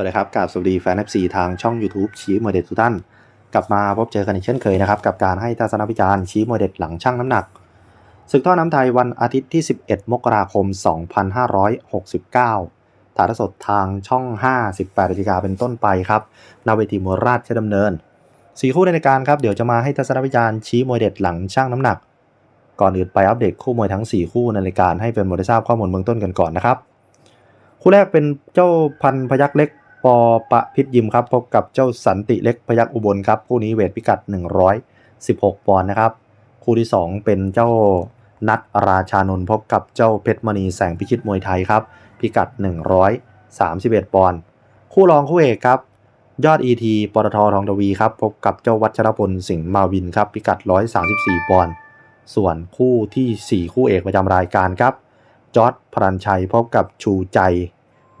สวัสดีครับกาบสวัสดีแฟน FC ทางช่อง YouTube ชี้มวยเด็ดทุกท่าน กลับมาพบเจอกันอีกเช่นเคยนะครับกับการให้ทัศนวิจารณ์ชี้มวยเด็ดหลังช่างน้ำหนักศึกท่อน้ำไทยวันอาทิตย์ที่ 11 มกราคม 2569 ถ่ายทอดสดทางช่อง5 18นาฬิกาเป็นต้นไปครับณเวทีมวราชดำเนิน สี่คู่ในรายการครับเดี๋ยวจะมาให้ทัศนวิจารณ์ชี้มวยเด็ดหลังช่างน้ำหนัก ก่อนอื่นไปอัปเดตคู่มวยทั้ง 4 คู่ในรายการให้เป็นมวยได้ทราบข้อมูลเบื้องต้นกันก่อนนะครับคู่แรกเป็นเจ้าพันพยักเล็ก ปอปะพิษยิมครับพบกับเจ้าสันติเล็กพยักอุบลครับคู่นี้เวทพิกัด 116 ปอนด์นะครับ คู่ที่ 2 เป็นเจ้านัดราชานนท์พบกับเจ้าเพชรมณีแสงพิชิตมวยไทยครับ พิกัด 131 ปอนด์คู่รองคู่เอกครับ ยอด ET ปตททองทวีครับพบกับเจ้าวัชรพลสิงห์มาวินครับ พิกัด 134 ปอนด์ส่วนคู่ทีสี่4 คู่เอกประจำรายการครับจอร์ดพรัญชัยพบกับชูใจ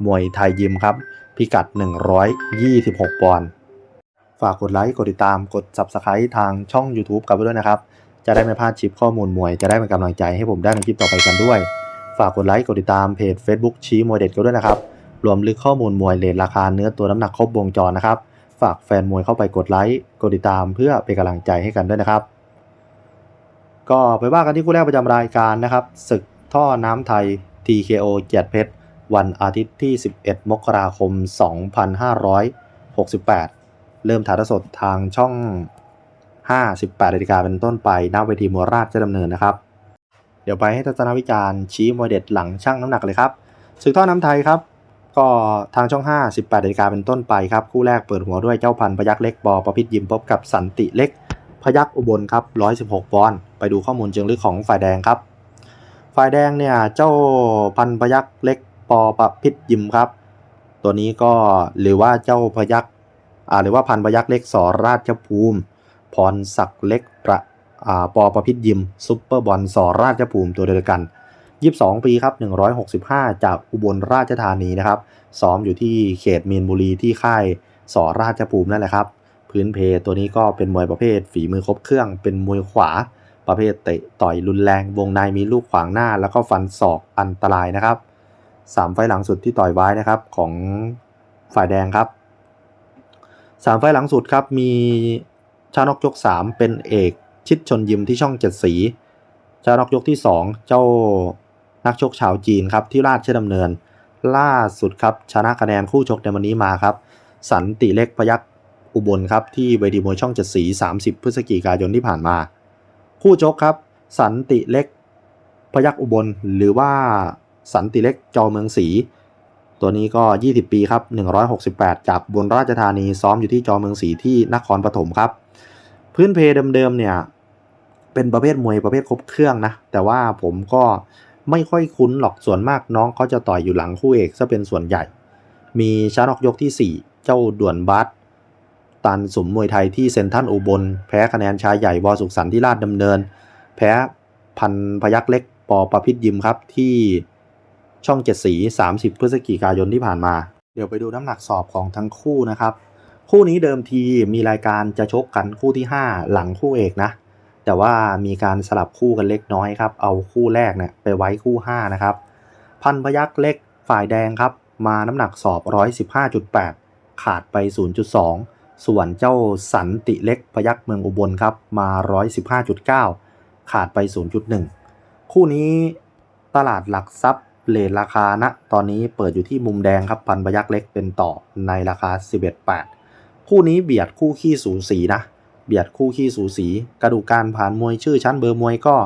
มวยไทยยิมครับ พิกัด 126 ปอนด์ฝากกดไลค์ กดติดตาม กด Subscribe ทางช่อง YouTube กันไปด้วยนะครับ จะได้ไม่พลาดคลิปข้อมูลมวย จะได้เป็นกำลังใจให้ผมได้ในคลิปต่อไปกันด้วย ฝากกดไลค์ กดติดตามเพจ Facebook ชี้มวยเด็ดกันด้วยนะครับ รวมลึกข้อมูลมวยเลทราคาเนื้อตัวน้ำหนักครบวงจรนะครับ ฝากแฟนมวยเข้าไปกดไลค์ กดติดตามเพื่อเป็นกำลังใจให้กันด้วยนะครับ ก็ไปว่ากันที่คู่แรกประจำรายการนะครับศึกท่อน้ำไทย TKO เกียรติเพชร วันอาทิตย์ที่ 11 มกราคม 2568 เริ่มถ่ายทอดสดทางช่อง 58นาฬิกาเป็นต้นไปณเวทีมวราชดำเนินนะครับ เดี๋ยวไปให้ทัศนวิจารณ์ชี้มวยเด็ดหลังช่างน้ำหนักเลยครับศึกท่อน้ำไทยครับก็ทางช่อง 5 18นาฬิกาเป็นต้นไปครับ คู่แรกเปิดหัวด้วยเจ้าพันพยักเล็กบอประพิษยิมพบกับสันติเล็ก พยักอุบลครับ 116ปอนด์ไปดูข้อมูลเชิงลึกของฝ่ายแดงครับ ฝ่ายแดงเนี่ยเจ้าพันพยักเล็ก ปอประพิษยิมครับ ตัวนี้ก็หรือว่าเจ้าพยักอ่าหรือว่าพันพยักษ์เล็กสอราชภูมิ พรศักดิ์เล็กประอ่าปอประพิษยิมซุปเปอร์บอลสอราชภูมิตัวเดียวกัน22 ปีครับ 165 จากอุบลราชธานีนะครับ ซ้อมอยู่ที่เขตมีนบุรีที่ค่ายสอราชภูมินั่นแหละครับ พื้นเพตัวนี้ก็เป็นมวยประเภทฝีมือครบเครื่อง เป็นมวยขวา ประเภทเตะต่อยรุนแรง วงในมีลูกขวางหน้า แล้วก็ฟันศอกอันตรายนะครับ สามไฟหลังสุดที่ต่อยไว้นะครับของฝ่ายแดงครับสามไฟหลังสุดครับมีชานกยก 3 เป็นเอกชิดชนยิมที่ช่องเจ็ดสี ชานกยกที่ 2 เจ้านักชกชาวจีนครับที่ราชดำเนิน ล่าสุดครับชนะคะแนนคู่ชกในวันนี้มาครับ สันติเล็กพยักอุบลครับที่เวทีมวยช่องเจ็ดสี30 พฤศจิกายนที่ผ่านมา คู่ชกครับ สันติเล็กพยักอุบลหรือว่า สันติเล็กจอเมืองศรีตัวนี้ก็ 20 ปีครับ 168 จากอุบนราชธานีซ้อมอยู่ที่จอเมืองศรีที่นครปฐมครับ พื้นเพเดิมๆเนี่ย เป็นประเภทมวยประเภทครบเครื่องนะ แต่ว่าผมก็ไม่ค่อยคุ้นหรอกส่วนมากน้องเขาจะต่อยอยู่หลังคู่เอกซะเป็นส่วนใหญ่ มีชานอกยกที่ 4 เจ้าด่วนบัสตันสมมวยไทยที่เซนทันอุบล แพ้คะแนนชายใหญ่วอสุขสันที่ราชดำเนิน แพ้พันพยักเล็กปอประพิษยิมครับที่ ช่องเจ็ดสี 30 พฤศจิกายนที่ผ่านมา เดี๋ยวไปดูน้ำหนักสอบของทั้งคู่นะครับ คู่นี้เดิมทีมีรายการจะชกกันคู่ที่ 5 หลังคู่เอกนะ แต่ว่ามีการสลับคู่กันเล็กน้อยครับ เอาคู่แรกเนี่ยไปไว้คู่ 5 นะครับ พันพยักเล็กฝ่ายแดงครับ มาน้ำหนักสอบ 115.8 ขาดไป 0.2 ส่วนเจ้าสันติเล็กพยักเมืองอุบลครับ มา 115.9 ขาดไป 0.1 คู่นี้ตลาดหลักทรัพย์ เลทราคาณตอนนี้เปิดอยู่ที่มุมแดงครับพันพยักเล็กเป็นต่อในราคา 11.8 คู่นี้เบียดคู่ขี้สูสีนะ เบียดคู่ขี้สูสี กระดูกการผ่านมวยชื่อชั้นเบอร์มวยก็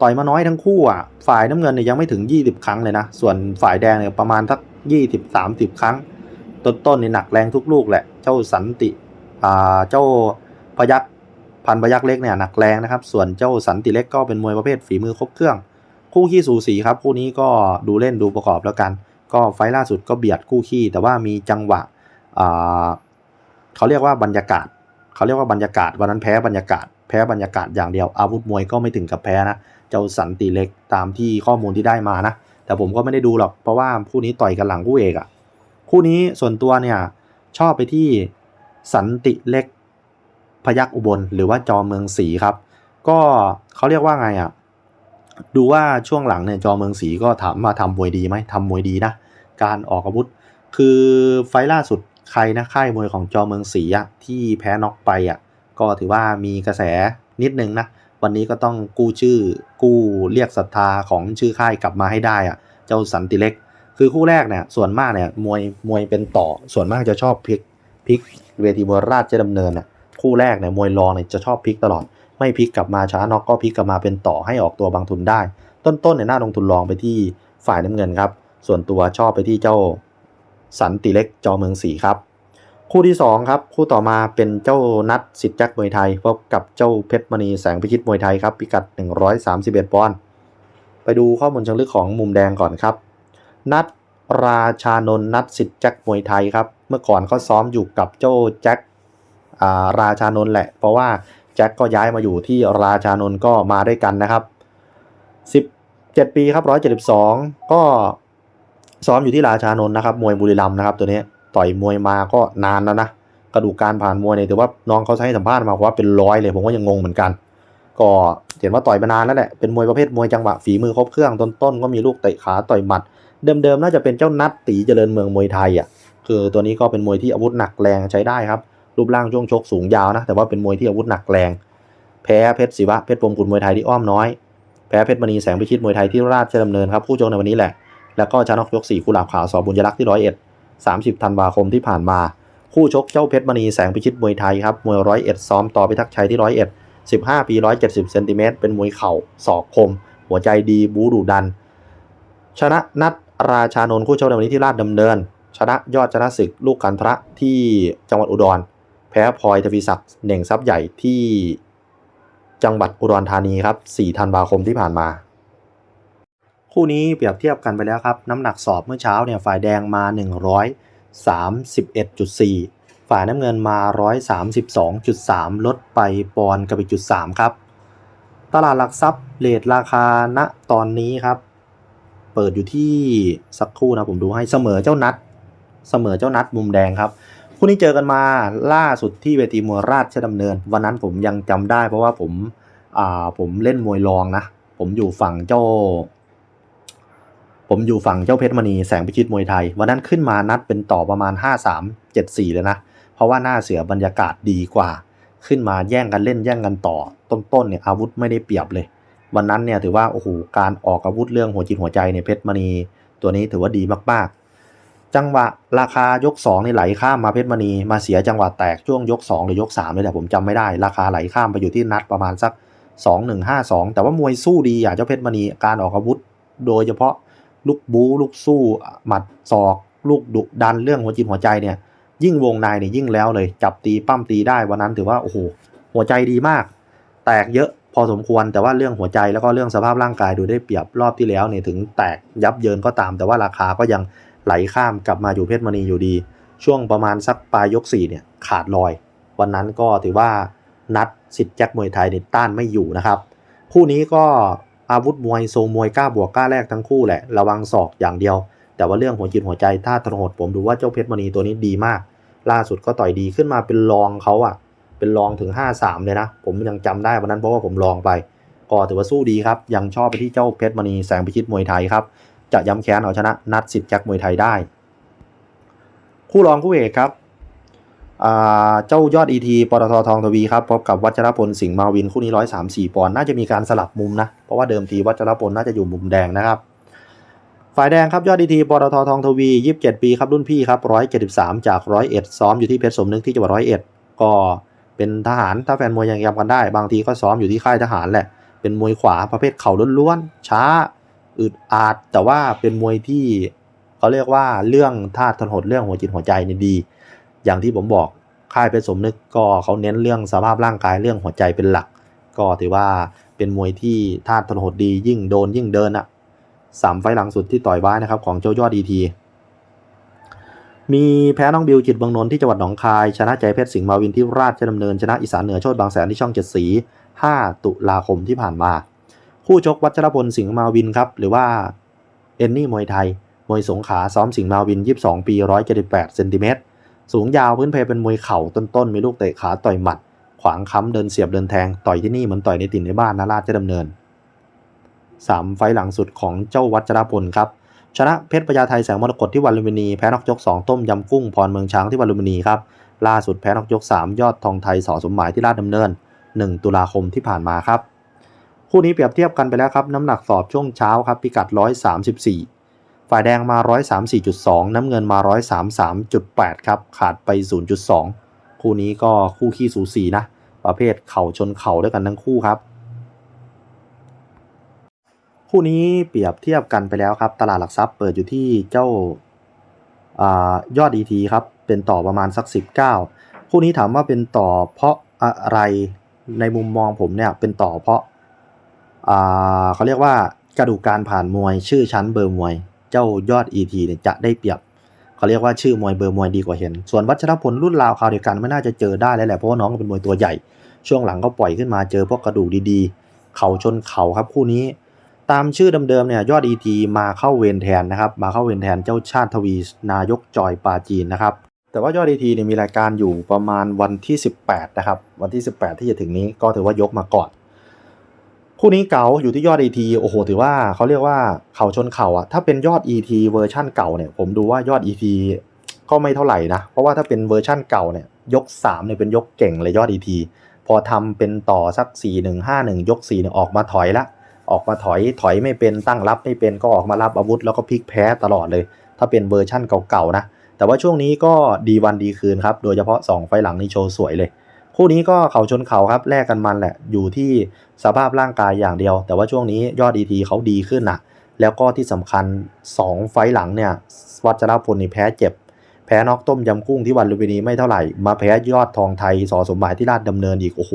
ต่อยมาน้อยทั้งคู่อะ ฝ่ายน้ำเงินเนี่ยยังไม่ถึง 20 ครั้งเลยนะ ส่วนฝ่ายแดงเนี่ยประมาณสัก 20-30 ครั้ง ต้นๆนี่หนักแรงทุกลูกแหละ เจ้าสันติอ่าเจ้าพยักพันพยักเล็กเนี่ยหนักแรงนะครับ ส่วนเจ้าสันติเล็กก็เป็นมวยประเภทฝีมือครบเครื่อง คู่ขี้สูสีครับ คู่นี้ก็ดูเล่นดูประกอบแล้วกัน ก็ไฟล่าสุดก็เบียดคู่ขี้แต่ว่ามีจังหวะเขาเรียกว่าบรรยากาศเขาเรียกว่าบรรยากาศวันนั้นแพ้บรรยากาศ แพ้บรรยากาศอย่างเดียวอาวุธมวยก็ไม่ถึงกับแพ้นะเจ้าสันติเล็กตามที่ข้อมูลที่ได้มานะแต่ผมก็ไม่ได้ดูหรอกเพราะว่าคู่นี้ต่อยกันหลังคู่เอกอะคู่นี้ส่วนตัวเนี่ยชอบไปที่สันติเล็กพยักอุบล หรือว่าจอเมืองศรีครับ ก็เขาเรียกว่าไงอะ ดูว่าช่วงหลังเนี่ยจอเมืองศรีก็ถามมาทำมวยดีไหมทำมวยดีนะ การออกอาวุธ คือไฟล่าสุดใครนะค่ายมวยของจอเมืองศรีอะที่แพ้น็อกไปอะก็ถือว่ามีกระแสนิดนึงนะ วันนี้ก็ต้องกู้ชื่อกู้เรียกศรัทธาของชื่อค่ายกลับมาให้ได้อะเจ้าสันติเล็ก คือคู่แรกเนี่ยส่วนมากเนี่ยมวยมวยเป็นต่อส่วนมากจะชอบพลิกพลิกเวทีมวยราชดำเนินน่ะคู่แรกเนี่ยมวยรองเนี่ยจะชอบพลิกตลอด ไม่พลิกกลับมาช้าน็อกก็พลิกกลับมาเป็นต่อให้ออกตัวบางทุนได้ ต้นๆเนี่ยน่าลงทุนลองไปที่ฝ่ายน้ำเงินครับ ส่วนตัวชอบไปที่เจ้าสันติเล็กจอเมืองศรีครับ คู่ที่2ครับคู่ต่อมาเป็นเจ้านัดสิทธิ์จักมวยไทยพบกับเจ้าเพชรมณีแสงพิชิตมวยไทยครับพิกัด 131ปอนด์ไปดูข้อมูลเชิงลึกของมุมแดงก่อนครับ นัดราชานนท์นัดสิทธิ์แจ็คมวยไทยครับ เมื่อก่อนเขาซ้อมอยู่กับเจ้าแจ็คอาราชานนท์แหละ เพราะว่า แจ็คก็ย้ายมาอยู่ที่ราชานนท์ก็มาด้วยกันนะครับ 17 ปีครับ 172 ก็ซ้อมอยู่ที่ราชานนท์นะครับ มวยบุรีรัมย์นะครับตัวนี้ต่อยมวยมาก็นานแล้วนะกระดูกการผ่านมวยเนี่ยถือว่าน้องเขาให้สัมภาษณ์มาว่าเป็นร้อยเลยผมก็ยังงงเหมือนกัน ก็เห็นว่าต่อยมานานแล้วแหละเป็นมวยประเภทมวยจังหวะฝีมือครบเครื่องต้นๆก็มีลูกเตะขาต่อยหมัด เดิมๆน่าจะเป็นเจ้านัดตีเจริญเมืองมวยไทยอะคือตัวนี้ก็เป็นมวยที่อาวุธหนักแรงใช้ได้ครับ รูปร่างช่วงชกสูงยาวนะ แต่ว่าเป็นมวยที่อาวุธหนักแรง แพ้เพชรศิวะเพชรพรหมกุลมวยไทยที่อ้อมน้อย แพ้เพชรมณีแสงพิชิตมวยไทยที่ราชดำเนินครับคู่ชกในวันนี้แหละ แล้วก็ชนะยกสี่กุหลาบขาวสอบุญยรักษ์ที่ร้อยเอ็ดสามสิบธันวาคมที่ผ่านมา คู่ชกเจ้าเพชรมณีแสงพิชิตมวยไทยครับมวยร้อยเอ็ดซ้อมต่อพิทักษ์ชัยที่ร้อยเอ็ดสิบห้าปีร้อยเจ็ดสิบเซนติเมตรเป็นมวยเข่าศอกคม หัวใจดีบูดุดัน ชนะนัดราชานนท์คู่ชกในวันนี้ที่ราชดำเนิน ชนะยอดชนะศึกลูกกันทระที่จังหวัดอุดร แพ้พลอยทวีศักดิ์เหน่งทรัพย์ใหญ่ที่จังหวัดอุดรธานีครับ 4 ธันวาคมที่ผ่านมา คู่นี้เปรียบเทียบกันไปแล้วครับ น้ำหนักสอบเมื่อเช้าเนี่ยฝ่ายแดงมา 131.4 ฝ่ายน้ำเงินมา 132.3 ลดไปปอนกับอีกจุด3ครับ ตลาดหลักทรัพย์เลทราคาณตอนนี้ครับ เปิดอยู่ที่สักครู่นะผมดูให้เสมอเจ้านัด เสมอเจ้านัดมุมแดงครับ คู่นี้เจอกันมาล่าสุดที่เวทีมวยราชดำเนิน วันนั้นผมยังจำได้ เพราะว่าผมอ่าผมเล่นมวยรองนะ ผมอยู่ฝั่งเจ้า ผมอยู่ฝั่งเจ้าเพชรมณีแสงพิชิตมวยไทย วันนั้นขึ้นมานัดเป็นต่อประมาณ 5 3 7 4เลยนะ เพราะว่าหน้าเสือบรรยากาศดีกว่า ขึ้นมาแย่งกันเล่นแย่งกันต่อ ต้นๆเนี่ยอาวุธไม่ได้เปรียบเลย วันนั้นเนี่ยถือว่าโอ้โหการออกอาวุธเรื่องหัวจิตหัวใจเนี่ยเพชรมณี ตัวนี้ถือว่าดีมากๆ จังหวะราคายก2นี่ไหลข้ามมาเพชรมณี มาเสียจังหวะแตกช่วงยก 2 หรือยก3เลยแหละผมจำไม่ได้ ราคาไหลข้ามไปอยู่ที่นัดประมาณสัก 2 1 5 2 แต่ว่ามวยสู้ดีอะเจ้าเพชรมณีการออกอาวุธ โดยเฉพาะลูกบู๊ลูกสู้หมัดศอก ลูกดุดันเรื่องหัวจิตหัวใจเนี่ย ยิ่งวงในเนี่ยยิ่งแล้วเลย จับตีปั้มตีได้วันนั้นถือว่าโอ้โหหัวใจดีมาก แตกเยอะพอสมควรแต่ว่าเรื่องหัวใจแล้วก็เรื่องสภาพร่างกายดูได้เปรียบรอบที่แล้วเนี่ยถึงแตกยับเยินก็ตาม แต่ว่าราคาก็ยัง ไหลข้ามกลับมาอยู่เพชรมณีอยู่ดี ช่วงประมาณสักปลายยก4เนี่ยขาดลอย วันนั้นก็ถือว่านัดสิทธิ์แจ็คมวยไทยเนี่ยต้านไม่อยู่นะครับ คู่นี้ก็อาวุธมวยทรงมวยกล้าบวกกล้าแรกทั้งคู่แหละระวังศอกอย่างเดียว แต่ว่าเรื่องหัวจิตหัวใจถ้าทรหดผมดูว่าเจ้าเพชรมณีตัวนี้ดีมาก ล่าสุดก็ต่อยดีขึ้นมาเป็นรองเขาอะเป็นรองถึง 5-3 เลยนะ ผมยังจำได้วันนั้นเพราะว่าผมลองไปก็ถือว่าสู้ดีครับ ยังชอบไปที่เจ้าเพชรมณีแสงพิชิตมวยไทยครับ จะย้ำแค้นเอาชนะนัดสิทธิ์แจ็คมวยไทยได้ คู่รองคู่เอกครับเจ้ายอดอีทีปตททองทวีครับพบกับวัชรพลสิงห์มาวินคู่นี้ร้อยสามสี่ปอนด์น่าจะมีการสลับมุมนะ เพราะว่าเดิมทีวัชรพลน่าจะอยู่มุมแดงนะครับ ฝ่ายแดงครับยอดดีทีปตททองทวี27ปีครับรุ่นพี่ครับ173จาก101ซ้อมอยู่ที่เพชรสมนึกที่จังหวัด101ก็เป็นทหารถ้าแฟนมวยยังจำกันได้ บางทีก็ซ้อมอยู่ที่ค่ายทหารแหละ เป็นมวยขวาประเภทเข่าล้วนๆช้า อึดอาดแต่ว่าเป็นมวยที่เขาเรียกว่าเรื่องท่าทนหดเรื่องหัวจิตหัวใจนี่ดี อย่างที่ผมบอกค่ายเพชรสมนึกก็เขาเน้นเรื่องสภาพร่างกายเรื่องหัวใจเป็นหลัก ก็ถือว่าเป็นมวยที่ท่าทนหดดียิ่งโดนยิ่งเดินอะสามไฟล์หลังสุดที่ต่อยไว้นะครับของเจ้ายอดดีทีมีแพ้น้องบิวจิตบางนนท์ที่จังหวัดหนองคาย ชนะใจเพชรสิงห์มาวินที่ราชดำเนิน ชนะอีสานเหนือโชดบางแสนที่ช่องเจ็ดสี 5 ตุลาคมที่ผ่านมา คู่ชกวัชรพลสิงห์มาวินครับ หรือว่าเอนนี่มวยไทย มวยสงขาซ้อมสิงห์มาวิน 22 ปี 178เซนติเมตรสูงยาวพื้นเพเป็นมวยเข่าต้นๆ มีลูกเตะขาต่อยหมัด ขวางค้ำเดินเสียบเดินแทง ต่อยที่นี่เหมือนต่อยในถิ่นในบ้านนะราชดำเนินสามไฟหลังสุดของเจ้าวัชรพลครับ ชนะเพชรพญาไทแสงมรกตที่วันลุมพินี แพ้นอกยก 2 ต้มยำกุ้งพรเมืองช้างที่วันลุมพินีครับ ล่าสุดแพ้นอกยก 3 ยอดทองไทยสอสมหมายที่ราชดำเนิน 1 ตุลาคมที่ผ่านมาครับ คู่นี้เปรียบเทียบกันไปแล้วครับ น้ำหนักสอบช่วงเช้าครับ พิกัด 134 ฝ่ายแดงมา 134.2 น้ำเงินมา 133.8 ครับ ขาดไป 0.2 คู่นี้ก็คู่ขี้สูสีนะ ประเภทเข่าชนเข่าด้วยกันทั้งคู่ครับ คู่นี้เปรียบเทียบกันไปแล้วครับ ตลาดหลักทรัพย์เปิดอยู่ที่เจ้าอายอด ET ครับ เป็นต่อประมาณสัก 19 คู่นี้ถามว่าเป็นต่อเพราะอะไรในมุมมองผมเนี่ยเป็นต่อเพราะ เขาเรียกว่ากระดูกการผ่านมวย ชื่อชั้นเบอร์มวย เจ้ายอด ET เนี่ยจะได้เปรียบเขาเรียกว่าชื่อมวยเบอร์มวยดีกว่าเห็น ส่วนวัชรพลรุ่นราวคราวเดียวกันไม่น่าจะเจอได้แล้วแหละเพราะว่าน้องเป็นมวยตัวใหญ่ ช่วงหลังก็ปล่อยขึ้นมาเจอพวกกระดูกดีๆ เข่าชนเข่าครับคู่นี้ตามชื่อเดิมๆเนี่ยยอด ET มาเข้าเวรแทนนะครับมาเข้าเวรแทนเจ้าชาติทวีนายกจอยปาจีนนะครับแต่ว่ายอด ET เนี่ยมีรายการอยู่ประมาณวันที่ 18นะครับวันที่ 18 ที่จะถึงนี้ก็ถือว่ายกมาก่อน คู่นี้เก่าอยู่ที่ยอด ET โอ้โห ถือว่าเขาเรียกว่าเข่าชนเข่าอะถ้าเป็นยอด ET เวอร์ชั่นเก่าเนี่ย ผมดูว่ายอด ET ก็ไม่เท่าไหร่นะ เพราะว่าถ้าเป็นเวอร์ชั่นเก่าเนี่ย ยก3เนี่ยเป็นยกเก่งเลยยอด ET พอทำเป็นต่อสัก 4 1 5 1 ยก4เนี่ยออกมาถอยละ ออกมาถอยถอยไม่เป็นตั้งรับไม่เป็นก็ออกมารับอาวุธแล้วก็พลิกแพ้ตลอดเลย ถ้าเป็นเวอร์ชั่นเก่าๆนะ แต่ว่าช่วงนี้ก็ดีวันดีคืนครับ โดยเฉพาะ 2 ไฟหลังนี่โชว์สวยเลย คู่นี้ก็เข่าชนเข่าครับแลกกันมันแหละ อยู่ที่สภาพร่างกายอย่างเดียว แต่ว่าช่วงนี้ยอดดีทีเขาดีขึ้นนะแล้วก็ที่สำคัญ 2 ไฟหลังเนี่ยวัชรพลนี่แพ้เจ็บ แพ้นอกต้มยำกุ้งที่วันลุมพินีไม่เท่าไหร่ มาแพ้ยอดทองไทยสอสมหมายที่ราชดำเนินอีกโอ้โห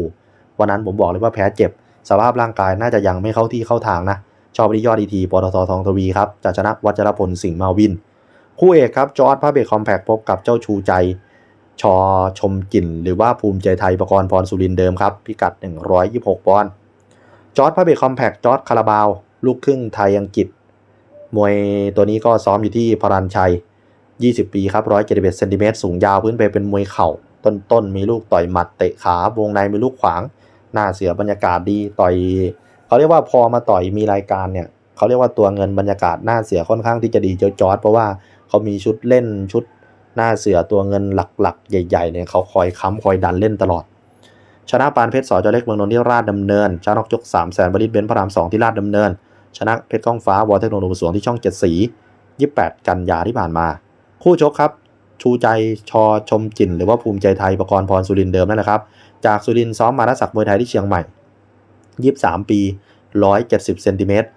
วันนั้นผมบอกเลยว่าแพ้เจ็บ สภาพร่างกายน่าจะยังไม่เข้าที่เข้าทางนะชอบไปที่ยอดดีทีปตททองทวีครับจะชนะวัชรพลสิงห์มาวิน คู่เอกครับจอร์ดพระเบรกคอมแพกพบกับเจ้าชูใจ ชอชมกิ่นหรือว่าภูมิใจไทยประกรณ์พรสุรินเดิมครับ พิกัด 126 ปอนด์จอร์ดพระเบรกคอมแพกจอร์ดคาราบาว ลูกครึ่งไทยอังกฤษ มวยตัวนี้ก็ซ้อมอยู่ที่พรัญชัย 20 ปีครับ171เซนติเมตรสูงยาวพื้นไปเป็นมวยเข่า ต้นๆมีลูกต่อยหมัดเตะขาวงในมีลูกขวาง หน้าเสือบรรยากาศดีต่อยเขาเรียกว่าพอมาต่อยมีรายการเนี่ยเขาเรียกว่าตัวเงินบรรยากาศหน้าเสือค่อนข้างที่จะดีเจ้าจอร์ดเพราะว่าเขามีชุดเล่นชุด หน้าเสือตัวเงินหลักๆ ใหญ่ๆเนี่ยเขาคอยค้ำคอยดันเล่นตลอด ชนะปานเพชรสอจอเล็กเมืองนนท์ที่ราชดำเนิน ชนะนกยก3ามแสนบริษเบนพระรามสองที่ราชดำเนิน ชนะเพชรก้องฟ้าวอเทคโนโลยีสวงที่ช่องเจ็ดสี28กันยาที่ผ่านมา คู่ชกครับ ชูใจชอชมจินหรือว่าภูมิใจไทยประกรณ์พรสุรินเดิมนั่นแหละครับ จากสุรินซ้อมมารัศักดิ์มวยไทยที่เชียงใหม่23ปี170เจ็ดสิบเซนติเมตร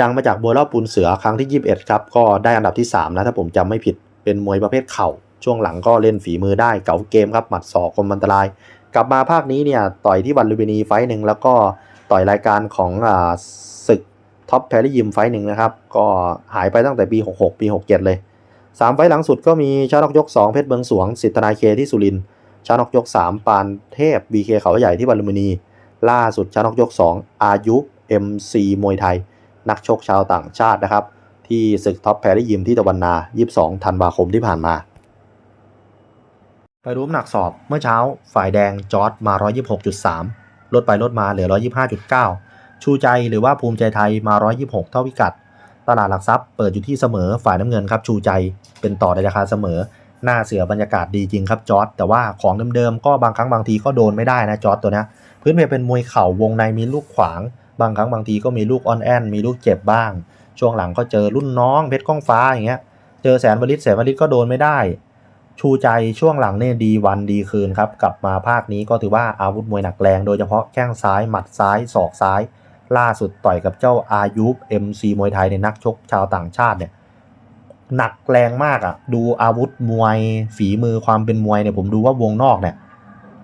ดังมาจากมวรอบปูนเสือครั้งที่ 21 ครับ ก็ได้อันดับที่ 3 นะ ถ้าผมจำไม่ผิด เป็นมวยประเภทเข่า ช่วงหลังก็เล่นฝีมือได้เก่าเกมครับหมัดศอกคมอันตราย กลับมาภาคนี้เนี่ยต่อยที่วันลุมินีไฟหนึ่งแล้วก็ต่อยรายการของศึกท็อปแพริยิมไฟหนึ่งนะครับ ก็หายไปตั้งแต่ปี 66 ปี 67 เลย 3 ไฟต์หลังสุดก็มีชานกยก 2 เพชรเมืองสวง สิทธนายเคที่สุรินชานกยก 3 ปานเทพ BK เคเขาใหญ่ที่วันลุมินี ล่าสุดชานกยก 2 อายุ MC มวยไทย นักชกชาวต่างชาตินะครับ ที่ศึกท็อปแพริยิมที่ตะวันนา 22 ธันวาคมที่ผ่านมา ไปรู้น้ำหนักสอบเมื่อเช้า ฝ่ายแดงจอร์ดมา 126.3 ลดไปลดมาเหลือ 125.9 ชูใจหรือว่าภูมิใจไทยมา 126 เท่าพิกัด ตลาดหลักทรัพย์เปิดอยู่ที่เสมอฝ่ายน้ำเงินครับชูใจเป็นต่อในราคาเสมอ หน้าเสือบรรยากาศดีจริงครับจอร์ดแต่ว่าของเดิมๆก็บางครั้งบางทีก็โดนไม่ได้นะจอร์ดตัวนี้พื้นเพเป็นมวยเข่าวงในมีลูกขวาง บางครั้งบางทีก็มีลูกออนแอนมีลูกเจ็บบ้าง ช่วงหลังก็เจอรุ่นน้องเพชรก้องฟ้าอย่างเงี้ย เจอแสนวลิตแสนวลิตก็โดนไม่ได้ ชูใจช่วงหลังเนี่ยดีวันดีคืนครับ กลับมาภาคนี้ก็ถือว่าอาวุธมวยหนักแรง โดยเฉพาะแข้งซ้าย หมัดซ้าย ศอกซ้าย ล่าสุดต่อยกับเจ้าอายุบ MC มวยไทยในนักชกชาวต่างชาติเนี่ยหนักแรงมากอะ่ะ ดูอาวุธมวยฝีมือความเป็นมวยเนี่ยผมดูว่าวงนอกเนี่ย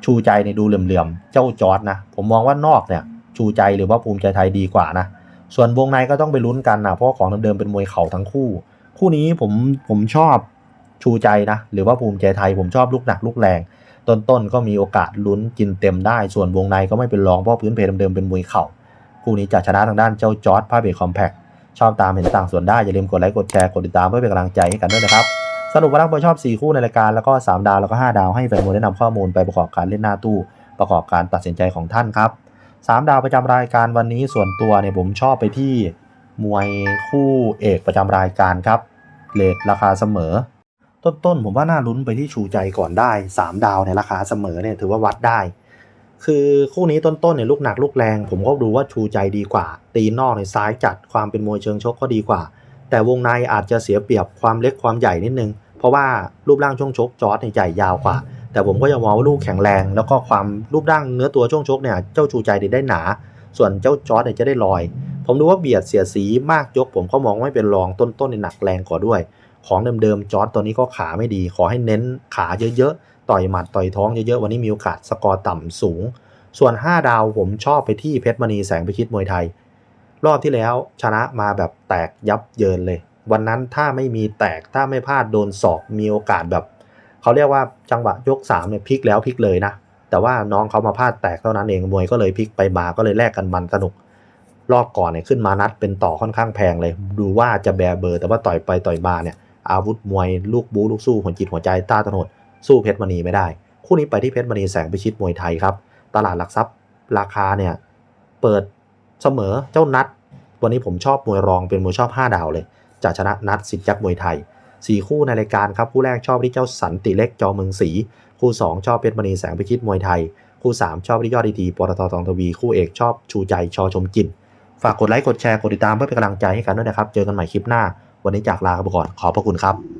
ชูใจเนี่ยดูเหลื่อมๆเจ้าจอร์ดนะผมมองว่านอกเนี่ยชูใจหรือว่าภูมิใจไทยดีกว่านะ ส่วนวงในก็ต้องไปลุ้นกันนะเพราะของเดิมๆเป็นมวยเข่าทั้งคู่ คู่นี้ผมผมชอบชูใจนะ หรือว่าภูมิใจไทยผมชอบลูกหนักลูกแรง ต้นๆก็มีโอกาสลุ้นกินเต็มได้ ส่วนวงในก็ไม่เป็นรองเพราะพื้นเพเดิมๆเป็นมวยเข่าคู่นี้จะชนะทางด้านเจ้าจอร์ดพาเบรกคอมแพคชอบตามเห็นต่างส่วนได้ อย่าลืมกดไลค์กดแชร์กดติดตามเพื่อเป็นกำลังใจให้กันด้วยนะครับ สรุปว่านักมวยชอบ 4 คู่ในรายการแล้วก็ 3 ดาวแล้วก็ 5 ดาวให้แฟนมวยแนะนำข้อมูลไปประกอบการเล่นหน้าตู้ ประกอบการตัดสินใจของท่านครับ 3 ดาวประจำรายการวันนี้ส่วนตัวเนี่ยผมชอบไปที่มวยคู่เอกประจำรายการครับเลทราคาเสมอ ต้นๆผมว่าน่าลุ้นไปที่ชูใจก่อนได้ 3 ดาวในราคาเสมอเนี่ยถือว่าวัดได้ คือคู่นี้ต้นๆเนี่ยลูกหนักลูกแรง ผมก็ดูว่าชูใจดีกว่า ตีนอกในซ้ายจัดความเป็นมวยเชิงชกก็ดีกว่า แต่วงในอาจจะเสียเปรียบความเล็กความใหญ่นิดนึง เพราะว่ารูปร่างช่วงชกจอร์ดในใหญ่ยาวกว่า แต่ผมก็ยังมองว่าลูกแข็งแรง แล้วก็ความรูปร่างเนื้อตัวช่วงชกเนี่ยเจ้าชูใจเนี่ยได้หนา ส่วนเจ้าจอร์ดเนี่ยจะได้ลอย ผมดูว่าเบียดเสียสีมากยก ผมก็มองไม่เป็นรองต้นๆในหนักแรงกว่าด้วย ของเดิมๆจอร์ดตัวนี้ก็ขาไม่ดี ขอให้เน้นขาเยอะๆต่อยหมัดต่อยท้องเยอะๆวันนี้มีโอกาสสกอร์ต่ำสูง ส่วน 5 ดาวผมชอบไปที่เพชรมณีแสงพิชิตมวยไทย รอบที่แล้วชนะมาแบบแตกยับเยินเลย วันนั้นถ้าไม่มีแตกถ้าไม่พลาดโดนศอกมีโอกาสแบบ เขาเรียกว่าจังหวะยก3เนี่ยพลิกแล้วพลิกเลยนะ แต่ว่าน้องเขามาพลาดแตกเท่านั้นเองมวยก็เลยพลิกไปมาก็เลยแลกกันมันสนุก รอบก่อนเนี่ยขึ้นมานัดเป็นต่อค่อนข้างแพงเลย ดูว่าจะแบร์เบอร์ แต่ว่าต่อยไปต่อยมาเนี่ยอาวุธมวยลูกบูลูกสู้หัวจิตหัวใจต้าตโนดสู้เพชรมณีไม่ได้ คู่นี้ไปที่เพชรมณีแสงพิชิตมวยไทยครับ ตลาดหลักทรัพย์ ราคาเนี่ยเปิดเสมอเจ้านัด วันนี้ผมชอบมวยรองเป็นมวยชอบ 5 ดาวเลยจะชนะนัดสิทธิ์ยักษ์มวยไทย 4 คู่ในรายการครับคู่แรกชอบที่เจ้าสันติเล็กจอเมืองศรีคู่ 2 ชอบเพชรมณีแสงพิชิตมวยไทย คู่ 3 ชอบที่ยอดดีทีปตททองทวี คู่เอกชอบชูใจชอชมกินฝากกดไลค์กดแชร์กดติดตามเพื่อเป็นกำลังใจให้กันด้วยนะครับ เจอกันใหม่คลิปหน้า วันนี้จากลาไปก่อนขอบพระคุณครับ